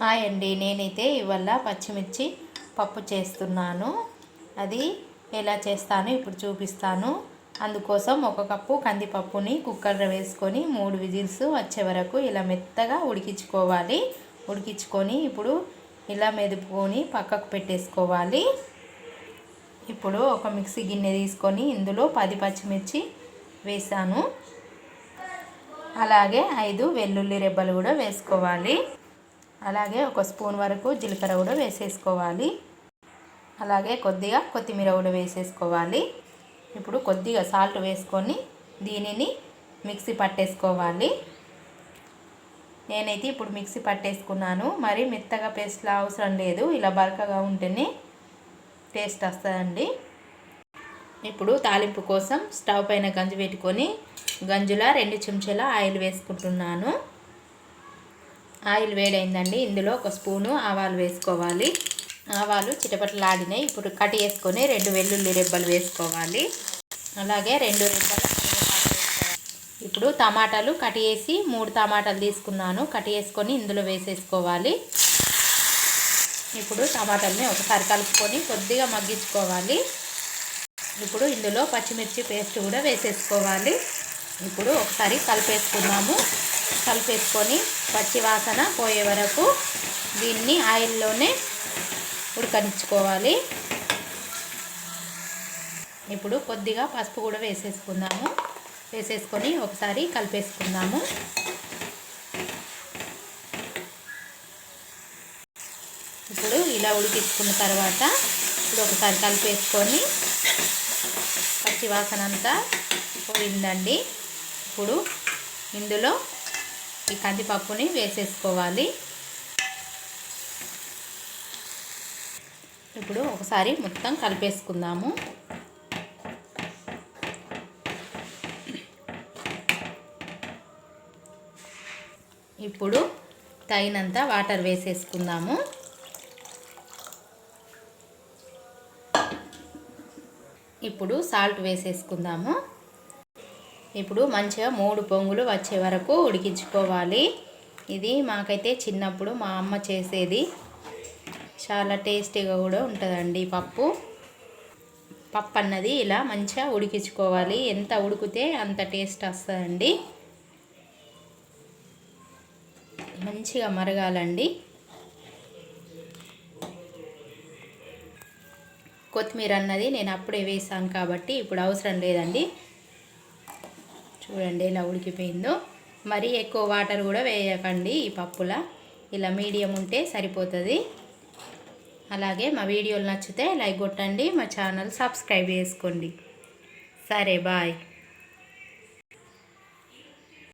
Hi అండి. నేనైతే ఇవాళ పచ్చిమిర్చి పప్పు చేస్తున్నాను. అది ఎలా చేస్తాను ఇప్పుడు చూపిస్తాను. అందుకోసం ఒక కప్పు కందిపప్పుని కుక్కర్లో వేసుకొని మూడు విజిల్స్ వచ్చే వరకు ఇలా మెత్తగా ఉడికించుకోవాలి. ఉడికించుకొని ఇప్పుడు ఇలా మెదుపుకొని పక్కకు పెట్టేసుకోవాలి. ఇప్పుడు ఒక మిక్సీ గిన్నె తీసుకొని ఇందులో పది పచ్చిమిర్చి వేసాను అలాగే ఐదు వెల్లుల్లి రెబ్బలు కూడా వేసుకోవాలి. అలాగే ఒక స్పూన్ వరకు జీలకర్ర కూడా వేసేసుకోవాలి. అలాగే కొద్దిగా కొత్తిమీర కూడా వేసేసుకోవాలి. ఇప్పుడు కొద్దిగా సాల్ట్ వేసుకొని దీనిని మిక్సీ పట్టేసుకోవాలి. నేనైతే ఇప్పుడు మిక్సీ పట్టేసుకున్నాను. మరి మెత్తగా పేస్ట్లా అవసరం లేదు. ఇలా బరకగా ఉంటేనే టేస్ట్ వస్తుందండి. ఇప్పుడు తాలింపు కోసం స్టవ్ పైన గంజు పెట్టుకొని గంజుల రెండు చెంచాల ఆయిల్ వేసుకుంటున్నాను. ఆయిల్ వేడైందండి. ఇందులో ఒక స్పూను ఆవాలు వేసుకోవాలి. ఆవాలు చిటపటలాడినాయి. ఇప్పుడు కట్ చేసుకొని రెండు వెల్లుల్లి రెబ్బలు వేసుకోవాలి. అలాగే రెండు రెబ్బలు ఇప్పుడు టమాటాలు కట్ చేసి మూడు టమాటాలు తీసుకున్నాను. కట్ చేసుకొని ఇందులో వేసేసుకోవాలి. ఇప్పుడు టమాటాలని ఒకసారి కలుపుకొని కొద్దిగా మగ్గించుకోవాలి. ఇప్పుడు ఇందులో పచ్చిమిర్చి పేస్ట్ కూడా వేసేసుకోవాలి. ఇప్పుడు ఒకసారి కలిపేసుకున్నాము కలిపేసుకొని పచ్చివాసన పోయే వరకు దీన్ని ఆయిల్లోనే ఉడకనిచ్చుకోవాలి. ఇప్పుడు కొద్దిగా పసుపు కూడా వేసేసుకుందాము. వేసేసుకొని ఒకసారి కలిపేసుకుందాము. ఇప్పుడు ఇలా ఉడికించుకున్న తర్వాత ఇప్పుడు ఒకసారి కలిపేసుకొని పచ్చి వాసన అంతా పోయిందండి. ఇప్పుడు ఇందులో ఈ కందిపప్పుని వేసేసుకోవాలి. ఇప్పుడు ఒకసారి మొత్తం కలిపేసుకుందాము. ఇప్పుడు తగినంత వాటర్ వేసేసుకుందాము. ఇప్పుడు సాల్ట్ వేసేసుకుందాము. ఇప్పుడు మంచిగా మూడు పొంగులు వచ్చే వరకు ఉడికించుకోవాలి. ఇది మాకైతే చిన్నప్పుడు మా అమ్మ చేసేది. చాలా టేస్టీగా కూడా ఉంటుందండి పప్పు. పప్పు అన్నది ఇలా మంచిగా ఉడికించుకోవాలి. ఎంత ఉడికితే అంత టేస్ట్ వస్తుందండి. మంచిగా మరగాలండి. కొత్తిమీర అన్నది నేను అప్పుడే వేసాను కాబట్టి ఇప్పుడు అవసరం లేదండి. చూడండి ఇలా ఉడికిపోయిందో. మరీ ఎక్కువ వాటర్ కూడా వేయకండి ఈ పప్పుల. ఇలా మీడియం ఉంటే సరిపోతుంది. అలాగే మా వీడియోలు నచ్చితే లైక్ కొట్టండి మా ఛానల్ సబ్స్క్రైబ్ చేసుకోండి. సరే బాయ్.